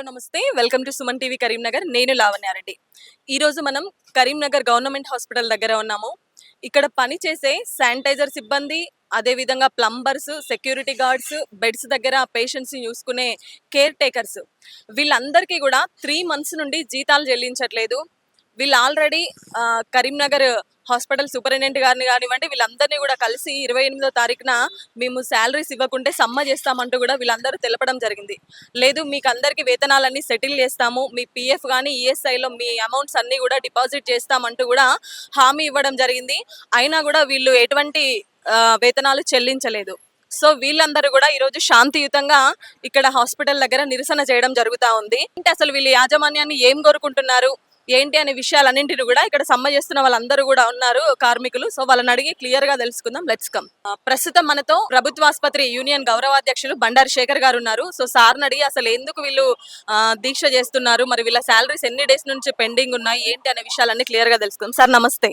Hello నమస్తే. Welcome to Suman TV Karimnagar. నేను లావణ్యారెడ్డి ఈరోజు మనం కరీంనగర్ గవర్నమెంట్ హాస్పిటల్ దగ్గర ఉన్నాము. ఇక్కడ పని చేసే శానిటైజర్ సిబ్బంది అదేవిధంగా ప్లంబర్స్ సెక్యూరిటీ గార్డ్స్ బెడ్స్ దగ్గర పేషెంట్స్ చూసుకునే కేర్ టేకర్స్. వీళ్ళందరికీ కూడా త్రీ మంత్స్ నుండి జీతాలు చెల్లించట్లేదు. వీళ్ళు ఆల్రెడీ కరీంనగర్ హాస్పిటల్ సూపరింటెండెంట్ గారిని కానివ్వండి వీళ్ళందరినీ కూడా కలిసి ఇరవై ఎనిమిదో తారీఖున మేము శాలరీస్ ఇవ్వకుంటే సమ్మ చేస్తామంటూ కూడా వీళ్ళందరూ తెలపడం జరిగింది. లేదు మీకు అందరికీ వేతనాలన్నీ సెటిల్ చేస్తాము మీ పిఎఫ్ కానీ ఈఎస్ఐలో మీ అమౌంట్స్ అన్నీ కూడా డిపాజిట్ చేస్తామంటూ కూడా హామీ ఇవ్వడం జరిగింది. అయినా కూడా వీళ్ళు ఎటువంటి వేతనాలు చెల్లించలేదు. సో వీళ్ళందరూ కూడా ఈరోజు శాంతియుతంగా ఇక్కడ హాస్పిటల్ దగ్గర నిరసన చేయడం జరుగుతా ఉంది. అంటే అసలు వీళ్ళు యాజమాన్యాన్ని ఏం కోరుకుంటున్నారు? ఏంటి అనే విషయాలన్నింటిని కూడా ఇక్కడ సమ్మ చేస్తున్న వాళ్ళందరూ కూడా ఉన్నారు కార్మికులు. సో వాళ్ళని అడిగి క్లియర్గా తెలుసుకుందాం. లెట్స్ కమ్ ప్రస్తుతం మనతో ప్రభుత్వ ఆసుపత్రి యూనియన్ గౌరవాధ్యక్షులు బండారి శేఖర్ గారు ఉన్నారు. సో సార్ని అడిగి అసలు ఎందుకు వీళ్ళు దీక్ష చేస్తున్నారు? మరి వీళ్ళ శాలరీస్ ఎన్ని డేస్ నుంచి పెండింగ్ ఉన్నాయి? ఏంటి అనే విషయాలన్నీ క్లియర్గా తెలుసుకుందాం. సార్ నమస్తే.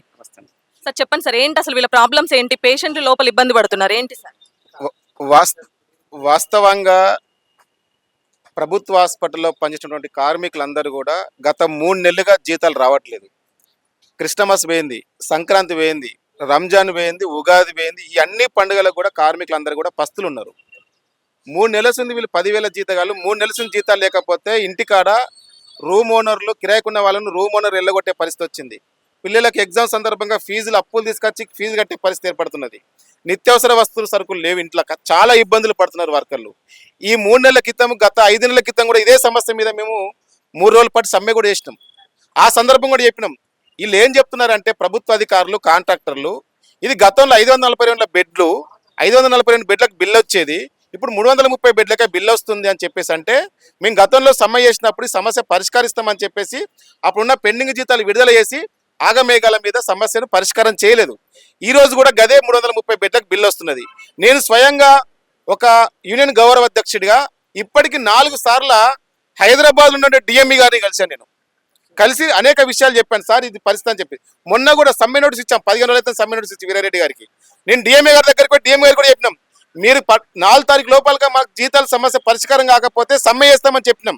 సార్ చెప్పండి సార్ ఏంటి అసలు వీళ్ళ ప్రాబ్లమ్స్ ఏంటి? పేషెంట్లు లోపల ఇబ్బంది పడుతున్నారు. ఏంటి సార్? వాస్ వాస్తవంగా ప్రభుత్వ హాస్పిటల్లో పనిచేసినటువంటి కార్మికులందరూ కూడా గత మూడు నెలలుగా జీతాలు రావట్లేదు. క్రిస్టమస్ వేయింది సంక్రాంతి వేయింది రంజాన్ వేయింది ఉగాది వేయింది ఈ అన్ని పండుగలకు కూడా కార్మికులందరూ కూడా పస్తులు ఉన్నారు మూడు నెలల నుండి వీళ్ళు పదివేల జీతగాలు మూడు నెలల జీతాలు లేకపోతే ఇంటికాడ రూమ్ ఓనర్లు కిరాయికున్న వాళ్ళను రూమ్ ఓనర్ వెళ్ళగొట్టే పరిస్థితి వచ్చింది. పిల్లలకు ఎగ్జామ్ సందర్భంగా ఫీజులు అప్పులు తీసుకొచ్చి ఫీజు కట్టే పరిస్థితి ఏర్పడుతున్నది. నిత్యావసర వస్తువులు సరుకులు లేవు ఇంట్లో. చాలా ఇబ్బందులు పడుతున్నారు వర్కర్లు. ఈ మూడు నెలల క్రితం గత ఐదు నెలల క్రితం కూడా ఇదే సమస్య మీద మేము మూడు రోజుల పాటు సమ్మె కూడా చేసినాం. ఆ సందర్భం కూడా చెప్పినాం. వీళ్ళు ఏం చెప్తున్నారంటే ప్రభుత్వ అధికారులు కాంట్రాక్టర్లు ఇది గతంలో ఐదు వందల నలభై రెండు బెడ్లు ఐదు వందల నలభై రెండు బెడ్లకు బిల్లు వచ్చేది ఇప్పుడు మూడు వందల ముప్పై బెడ్లకే బిల్లు వస్తుంది అని చెప్పేసి అంటే మేము గతంలో సమ్మె చేసినప్పుడు సమస్య పరిష్కరిస్తామని చెప్పేసి అప్పుడున్న పెండింగ్ జీతాలు విడుదల చేసి ఆగమేఘాల మీద సమస్యను పరిష్కారం చేయలేదు. ఈరోజు కూడా గదే మూడు వందల ముప్పై బిడ్డకు బిల్లు వస్తున్నది. నేను స్వయంగా ఒక యూనియన్ గౌరవ అధ్యక్షుడిగా ఇప్పటికి నాలుగు సార్ల హైదరాబాద్ ఉన్న డిఎంఈ గారిని కలిశాను నేను. కలిసి అనేక విషయాలు చెప్పాను. సార్ ఇది పరిస్థితి అని చెప్పి. మొన్న కూడా సమ్మె నోటీస్ ఇచ్చాం. పదిహేను రోజులైతే సమ్మె నోటీస్ ఇచ్చి వీరారెడ్డి గారికి. నేను డిఎంఏ గారి దగ్గరికి కూడా డిఎంఏ గారు కూడా చెప్పినాం. మీరు నాలుగు తారీఖు లోపలగా మాకు జీతాల సమస్య పరిష్కారం కాకపోతే సమ్మె చేస్తామని చెప్పినాం.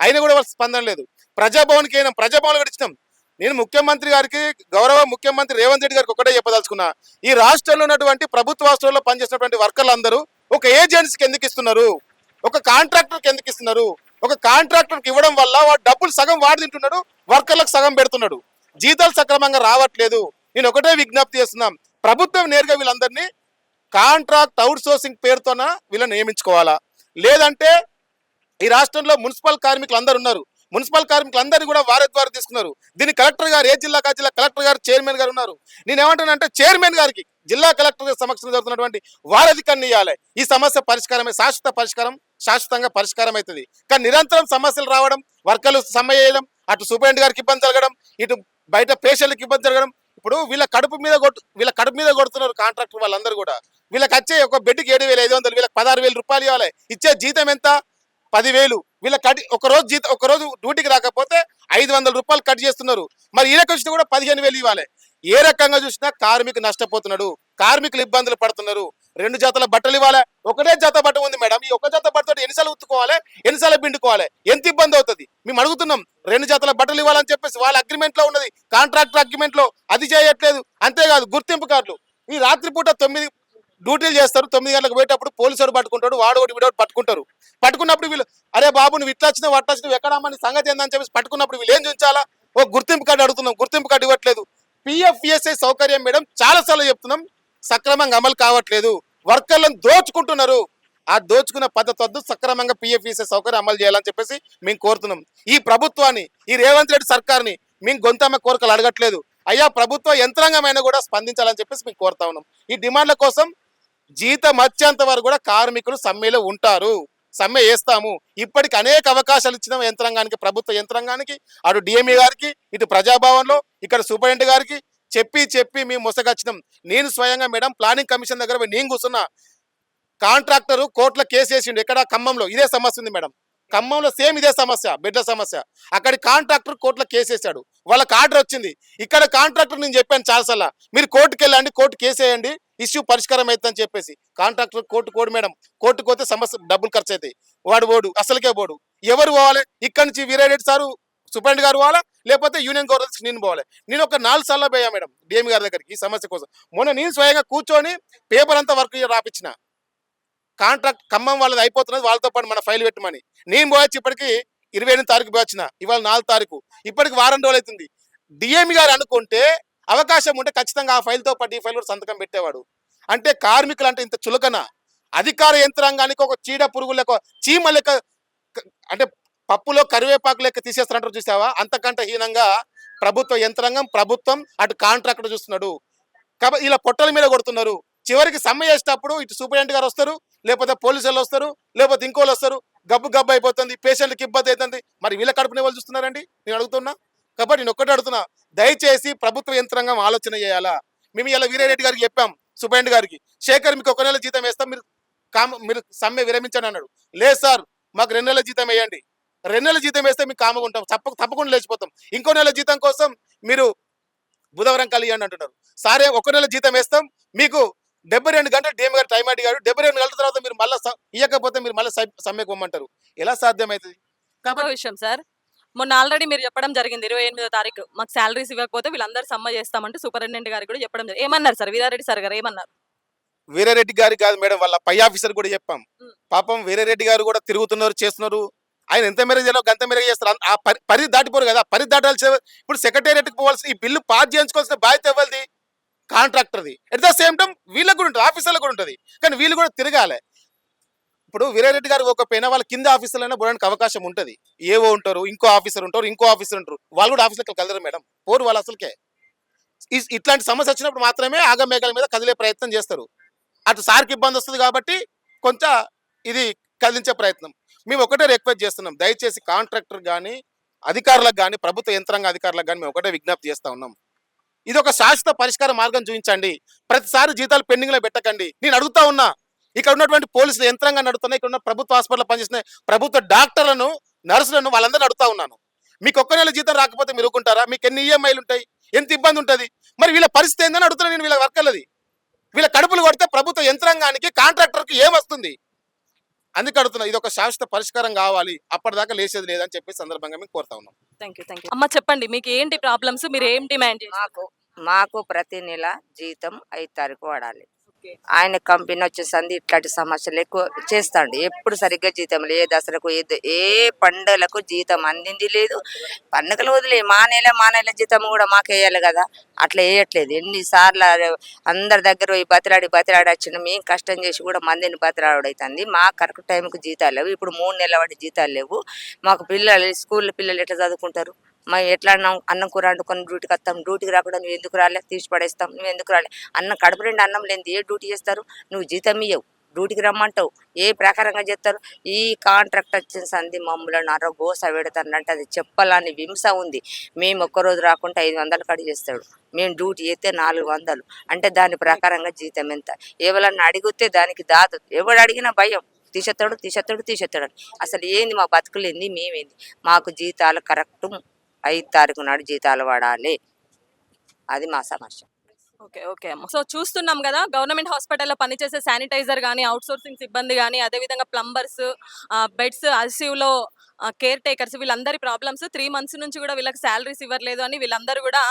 అయినా కూడా వాళ్ళ స్పందన లేదు. ప్రజాభవన్కి అయినా. ప్రజాభవన్ కూడా ఇచ్చినాం. నేను ముఖ్యమంత్రి గారికి గౌరవ ముఖ్యమంత్రి రేవంత్ రెడ్డి గారికి ఒకటే చెప్పదలుచుకున్నా ఈ రాష్ట్రంలో ఉన్నటువంటి ప్రభుత్వ ఆస్తుల్లో పనిచేసినటువంటి వర్కర్లందరూ ఒక ఏజెన్సీకి ఎందుకు ఇస్తున్నారు? ఒక కాంట్రాక్టర్కి ఎందుకు ఇస్తున్నారు? ఒక కాంట్రాక్టర్కి ఇవ్వడం వల్ల వాడు డబ్బులు సగం వాడు తింటున్నాడు వర్కర్లకు సగం పెడుతున్నాడు. జీతాలు సక్రమంగా రావట్లేదు. నేను ఒకటే విజ్ఞప్తి చేస్తున్నాం. ప్రభుత్వం నేరుగా వీళ్ళందరినీ కాంట్రాక్ట్ అవుట్ సోర్సింగ్ పేరుతోన వీళ్ళని నియమించుకోవాలా? లేదంటే ఈ రాష్ట్రంలో మున్సిపల్ కార్మికులు అందరు ఉన్నారు. మున్సిపల్ కార్మికులందరినీ కూడా వారి ద్వారా తీసుకున్నారు. దీన్ని కలెక్టర్ గారు ఏ జిల్లా కా జిల్లా కలెక్టర్ గారు చైర్మన్ గారు ఉన్నారు. నేను ఏమంటానంటే చైర్మన్ గారికి జిల్లా కలెక్టర్ గారి సమక్షంలో జరుగుతున్నటువంటి వారధికాన్ని ఇవ్వాలి ఈ సమస్య పరిష్కారమే శాశ్వత పరిష్కారం శాశ్వతంగా పరిష్కారం అవుతుంది. కానీ నిరంతరం సమస్యలు రావడం వర్కర్లు సమ్మె చేయడం అటు సూపరింటెండెంట్ గారికి ఇబ్బంది జరగడం ఇటు బయట పేషెంట్లకు ఇబ్బంది జరగడం ఇప్పుడు వీళ్ళ కడుపు మీద కొట్టు వీళ్ళ కడుపు మీద కొడుతున్నారు కాంట్రాక్టర్ వాళ్ళందరూ కూడా. వీళ్ళకి వచ్చే ఒక బెడ్కి ఏడు వేల ఐదు వందలు వీళ్ళకి పదహారు వేల రూపాయలు ఇవ్వాలి. ఇచ్చే జీతం ఎంత? పదివేలు. వీళ్ళ కట్ ఒక రోజు జీతం ఒక రోజు డ్యూటీకి రాకపోతే ఐదు వందల రూపాయలు కట్ చేస్తున్నారు. మరి ఈయనకు వచ్చినా కూడా పదిహేను వేలు ఇవ్వాలి. ఏ రకంగా చూసినా కార్మికు నష్టపోతున్నాడు. కార్మికులు ఇబ్బందులు పడుతున్నారు. రెండు జతల బట్టలు ఇవ్వాలి. ఒకటే జత బట్ట ఉంది మేడం. ఈ ఒక జత బట్టతో ఎన్నిసార్లు ఉత్తుకోవాలి ఎన్నిసార్లు పిండుకోవాలి? ఎంత ఇబ్బంది అవుతుంది? మేము అడుగుతున్నాం. రెండు జతల బట్టలు ఇవ్వాలని చెప్పేసి వాళ్ళ అగ్రిమెంట్లో ఉన్నది. కాంట్రాక్టర్ అగ్రిమెంట్లో అది చేయట్లేదు. అంతేకాదు గుర్తింపు కార్డులు. ఈ రాత్రిపూట తొమ్మిది డ్యూటీలు చేస్తారు. తొమ్మిది గంటలకు పోయేటప్పుడు పోలీసులు పట్టుకుంటాడు వాడు ఒకటి వీడోటి పట్టుకుంటారు. పట్టుకున్నప్పుడు వీళ్ళు అరే బాబు నువ్వు ఇట్లా వచ్చినావు అట్లా వచ్చినావు ఎక్కడమ్మని సంగతి ఏందని చెప్పేసి పట్టుకున్నప్పుడు వీళ్ళు ఏం చూపించాలా? ఓ గుర్తింపు కార్డు అడుగుతున్నాం గుర్తింపు కార్డు ఇవ్వట్లేదు. పిఎఫ్ఈఎస్ఐ సౌకర్యం మేడం చాలా సార్లు చెప్తున్నాం సక్రమంగా అమలు కావట్లేదు. వర్కర్లను దోచుకుంటున్నారు. ఆ దోచుకున్న పద్ధతి వద్దు సక్రమంగా పిఎఫ్ఈఎస్ఐ సౌకర్యం అమలు చేయాలని చెప్పేసి మేము కోరుతున్నాం. ఈ ప్రభుత్వాన్ని ఈ రేవంత్ రెడ్డి సర్కార్ని మేము గొంతమ్మ కోరికలు అడగట్లేదు. అయ్యా ప్రభుత్వ యంత్రాంగమైన కూడా స్పందించాలని చెప్పేసి మేము కోరుతా ఉన్నాం. ఈ డిమాండ్ల కోసం జీతం వచ్చేంత వరకు కూడా కార్మికులు సమ్మెలో ఉంటారు. సమ్మె వేస్తాము. ఇప్పటికి అనేక అవకాశాలు ఇచ్చిన యంత్రాంగానికి ప్రభుత్వ యంత్రాంగానికి అటు డిఎంఈ గారికి ఇటు ప్రజాభవన్లో ఇక్కడ సూపరింటెండెంట్ గారికి చెప్పి చెప్పి మేము ముసగచ్చినాం. నేను స్వయంగా మేడం ప్లానింగ్ కమిషన్ దగ్గర నేను కూర్చున్నా. కాంట్రాక్టర్ కోర్టులో కేసు వేసిండు. ఎక్కడ? ఖమ్మంలో. ఇదే సమస్య ఉంది మేడం. ఖమ్మంలో సేమ్ ఇదే సమస్య బిడ్డ సమస్య. అక్కడి కాంట్రాక్టర్ కోర్టులో కేసు వేసాడు వాళ్ళకి ఆర్డర్ వచ్చింది. ఇక్కడ కాంట్రాక్టర్ నేను చెప్పాను చాలాసార్లు. మీరు కోర్టుకు వెళ్ళండి కోర్టు కేసు వేయండి. ఇష్యూ పరిష్కారం అవుతుందని చెప్పేసి. కాంట్రాక్టర్ కోర్టు కోడు మేడం. కోర్టుకు పోతే సమస్య డబ్బులు ఖర్చు అవుతాయి వాడు పోడు అసలుకే పోడు. ఎవరు పోవాలి? ఇక్కడి నుంచి వీరారెడ్డి సారు సూపరింటెండెంట్ గారు పోవాలా? లేకపోతే యూనియన్ గవర్నమెంట్ నేను పోవాలి. నేను ఒక నాలుగు సార్లు పోయా మేడం డిఎం గారి దగ్గరికి ఈ సమస్య కోసం. మొన్న నేను స్వయంగా కూర్చొని పేపర్ అంతా వర్క్ రాపించిన. కాంట్రాక్ట్ ఖమ్మం వాళ్ళది అయిపోతున్నది వాళ్ళతో పాటు మన ఫైల్ పెట్టమని. నేను పోయొచ్చి ఇప్పటికి ఇరవై ఎనిమిది తారీఖు పోయొచ్చిన ఇవాళ నాలుగు తారీఖు. ఇప్పటికి వారం రోజులు అవుతుంది. డిఎంఈ గారు అనుకుంటే అవకాశం ఉంటే ఖచ్చితంగా ఆ ఫైల్తో పాటు ఈ ఫైల్ కూడా సంతకం పెట్టేవాడు. అంటే కార్మికులు అంటే ఇంత చులకన. అధికార యంత్రాంగానికి ఒక చీడ పురుగు లెక్క చీమ లెక్క అంటే పప్పులో కరివేపాకు లెక్క తీసేస్తారంటారు చూసావా? అంతకంటే హీనంగా ప్రభుత్వ యంత్రాంగం ప్రభుత్వం అటు కాంట్రాక్టర్ చూస్తున్నాడు. కాబట్టి ఇలా పొట్టల మీద కొడుతున్నారు. చివరికి సమ్మె చేసేటప్పుడు ఇటు సూపరింటెండెంట్ గారు వస్తారు లేకపోతే పోలీసు వాళ్ళు వస్తారు లేకపోతే ఇంకోళ్ళు వస్తారు. గబ్బు గబ్బు అయిపోతుంది పేషెంట్కి ఇబ్బంది అవుతుంది. మరి వీళ్ళ కడుపునే వాళ్ళు చూస్తున్నారండి? నేను అడుగుతున్నా. కాబట్టి నేను ఒక్కటే అడుగుతున్నా. దయచేసి ప్రభుత్వ యంత్రాంగం ఆలోచన చేయాలా? మేము ఇలా వీరారెడ్డి గారికి చెప్పాం. సూపరింటెండెంట్ గారికి. శేఖర్ మీకు ఒక నెల జీతం వేస్తాం మీరు కామ మీరు సమ్మె విరమించండి అన్నాడు. లేదు సార్ మాకు రెండు నెలల జీతం వేయండి. రెండు నెలల జీతం వేస్తే మీకు కామగా ఉంటాం. తప్ప తప్పకుండా లేచిపోతాం. ఇంకో నెల జీతం కోసం మీరు బుధవారం కలియండి అంటున్నారు. సరే ఒక నెల జీతం వేస్తాం. మీకు డెబ్బై రెండు గంటలు డిఎం గారు టైం అడిగారు డెబ్బై రెండు గంటల తర్వాత మీరు మళ్ళీ ఇవ్వకపోతే మీరు మళ్ళీ సమ్మెకు పొమ్మంటారు ఎలా సాధ్యమవుతుంది విషయం సార్ మొన్న ఆల్రెడీ మీరు చెప్పడం జరిగింది ఇరవై ఎనిమిదో తారీఖు. మాకు శాలరీస్ ఇవ్వకపోతే వీళ్ళందరూ సమ్మ చేస్తామంటే సూపరింటెండెంట్ గారికి కూడా చెప్పడం జరిగింది. ఏమన్నారు సార్? వీరారెడ్డి సార్ గారు ఏమన్నారు? వీరారెడ్డి గారి కాదు మేడం వాళ్ళ పై ఆఫీసర్ కూడా చెప్పాం. పాపం వీరారెడ్డి గారు కూడా తిరుగుతున్నారు చేస్తున్నారు. ఆయన ఎంత మేర చేయాలో గంత మేర చేస్తారు. ఆ పరి పరిధి దాటిపోరు కదా. పరిధి దాటాల్సి ఇప్పుడు సెక్రటేరియట్కి పోవాల్సి ఈ బిల్లు పాస్ చేయించుకోవాల్సిన బాధ్యత ఎవరిది? కాంట్రాక్టర్ది. అట్ ద సేమ్ టైం వీళ్ళకి కూడా ఉంటుంది ఆఫీసర్లకు కూడా ఉంటుంది. కానీ వీళ్ళు కూడా తిరగాలి. ఇప్పుడు వీరారెడ్డి గారు ఒక పైన వాళ్ళ కింద ఆఫీసర్లైనా పోవడానికి అవకాశం ఉంటుంది. ఏవో ఉంటారు ఇంకో ఆఫీసర్ ఉంటారు ఇంకో ఆఫీసర్ ఉంటారు. వాళ్ళు కూడా ఆఫీసులకు కదలరు మేడం. పోరు వాళ్ళు అసలుకే. ఇట్లాంటి సమస్య వచ్చినప్పుడు మాత్రమే ఆగమేఘాల మీద కదిలే ప్రయత్నం చేస్తారు. అటు సార్కి ఇబ్బంది వస్తుంది కాబట్టి కొంత ఇది కదిలించే ప్రయత్నం. మేము ఒకటే రిక్వెస్ట్ చేస్తున్నాం. దయచేసి కాంట్రాక్టర్ కానీ అధికారులకు కానీ ప్రభుత్వ యంత్రాంగ అధికారులకు కానీ మేము ఒకటే విజ్ఞప్తి చేస్తూ ఉన్నాం. ఇది ఒక శాశ్వత పరిష్కార మార్గం చూపించండి. ప్రతిసారి జీతాలు పెండింగ్లో పెట్టకండి. నేను అడుగుతా ఉన్నా ఇక్కడ ఉన్నటువంటి పోలీసులు యంత్రాంగాన్ని అడుగుతున్నా ఇక్కడ ఉన్న ప్రభుత్వ హాస్పిటల్ పనిచేసిన ప్రభుత్వ డాక్టర్లను నర్సులను వాళ్ళందరినీ అడుగుతా ఉన్నాను. మీకు ఒక్క నెల జీతం రాకపోతే మీరు ఊరుకుంటారా? మీకు ఎన్ని ఈఎంఐలు ఉంటాయి? ఎంత ఇబ్బంది ఉంటుంది? మరి వీళ్ళ పరిస్థితి ఏందని అడుగుతున్నా నేను వీళ్ళ వర్కర్లది. వీళ్ళ కడుపులు కొడితే ప్రభుత్వ యంత్రాంగానికి కాంట్రాక్టర్కి ఏమొస్తుంది అందుకే అడుగుతున్నా ఇది ఒక శాశ్వత పరిష్కారం కావాలి. అప్పటిదాకా లేచేది లేదని చెప్పి సందర్భంగా మేము కోరుతా ఉన్నాం. థ్యాంక్ యూ థ్యాంక్ యూ అమ్మ చెప్పండి మీకు ఏంటి ప్రాబ్లమ్స్ మీరు ఏం డిమాండ్ మాకు మాకు ప్రతి నెల జీతం ఐదు తారీఖు Okay. ఆయన కంపెనీ వచ్చేసంది ఇట్లాంటి సమస్యలు ఎక్కువ చేస్తాడు. ఎప్పుడు సరిగ్గా జీతం లేదు దసరకు ఏ ఏ పండుగలకు జీతం అందింది లేదు. పండుగలు వదిలే మా నెల మా నెల జీతం కూడా మాకు వేయాలి కదా. అట్లా వేయట్లేదు. ఎన్నిసార్లు అందరి దగ్గర పోయి బతిలాడి బతిలాడి వచ్చిన మేము కష్టం చేసి కూడా మందిని బతిలాడు అవుతుంది మా కరెక్ట్ టైంకి జీతాలు లేవు. ఇప్పుడు మూడు నెలల వాటి జీతాలు లేవు. మాకు పిల్లలు స్కూల్ పిల్లలు ఎట్లా చదువుకుంటారు? మేము ఎట్లా అన్నం అన్నం కూర వండుకొని డ్యూటీకి వస్తాం. డ్యూటీకి రాకుండా నువ్వు ఎందుకు రాలే? తీసి పడేస్తాం. నువ్వు ఎందుకు రాలే? అన్నం కడుపు రెండు అన్నం లేని ఏ డ్యూటీ చేస్తారు? నువ్వు జీతం ఇయ్యవు. డ్యూటీకి రమ్మంటావు. ఏ ప్రకారంగా చేస్తారు? ఈ కాంట్రాక్ట్ వచ్చిన సంది మమ్మల్ని అర గోస పెడతానంటే అది చెప్పాలని హింస ఉంది. మేము ఒక్కరోజు రాకుండా ఐదు వందలు కడి చేస్తాడు. మేము డ్యూటీ చేస్తే నాలుగు వందలు. అంటే దాని ప్రకారంగా జీతం ఎంత? ఎవరన్నా అడిగితే దానికి దాదు. ఎవడు అడిగినా భయం. తీసేస్తాడు తీసేస్తాడు తీసేస్తాడు అని. అసలు ఏంది మా బతుకులేంది మేమేంది? మాకు జీతాలు కరెక్ట్ ఐదు తారీఖు నాడు జీతాలు పడాలి అది మా సమస్య. ఓకే ఓకే సో చూస్తున్నాం కదా గవర్నమెంట్ హాస్పిటల్లో పనిచేసే శానిటైజర్ కానీ అవుట్ సోర్సింగ్ సిబ్బంది కానీ అదేవిధంగా ప్లంబర్స్ బెడ్స్ ఐసీయూలో కేర్ టేకర్స్ వీళ్ళందరి ప్రాబ్లమ్స్ త్రీ మంత్స్ నుంచి కూడా వీళ్ళకి శాలరీస్ ఇవ్వట్లేదు అని వీళ్ళందరూ కూడా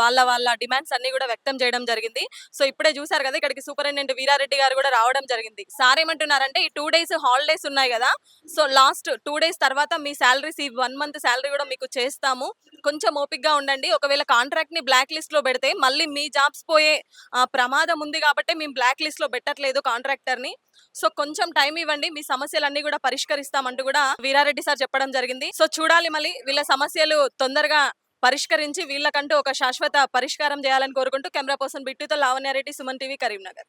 వాళ్ళ వాళ్ళ డిమాండ్స్ అన్ని కూడా వ్యక్తం చేయడం జరిగింది. సో ఇప్పుడే చూసారు కదా ఇక్కడికి సూపరింటెండెంట్ వీరారెడ్డి గారు కూడా రావడం జరిగింది. సార్ ఏమంటున్నారంటే ఈ టూ డేస్ హాలిడేస్ ఉన్నాయి కదా సో లాస్ట్ టూ డేస్ తర్వాత మీ శాలరీస్ ఈ వన్ మంత్ శాలరీ కూడా మీకు చేస్తాము. కొంచెం ఓపిక్గా ఉండండి. ఒకవేళ కాంట్రాక్ట్ని బ్లాక్ లిస్ట్లో పెడితే మళ్ళీ మీ జాబ్స్ పోయే ఆ, ప్రమాదం ఉంది కాబట్టి మేము బ్లాక్ లిస్ట్లో పెట్టట్లేదు కాంట్రాక్టర్ని. సో కొంచెం టైం ఇవ్వండి. మీ సమస్యలన్నీ కూడా పరిష్కరిస్తామంటూ కూడా వీరారెడ్డి సార్ చెప్పడం జరిగింది. సో చూడాలి మళ్ళీ వీళ్ళ సమస్యలు తొందరగా పరిష్కరించి వీళ్ళకంటూ ఒక శాశ్వత పరిష్కారం చేయాలని కోరుకుంటూ కెమెరా పర్సన్ బిట్టుతో లావణ్యారెడ్డి సుమన్ టీవీ కరీంనగర్.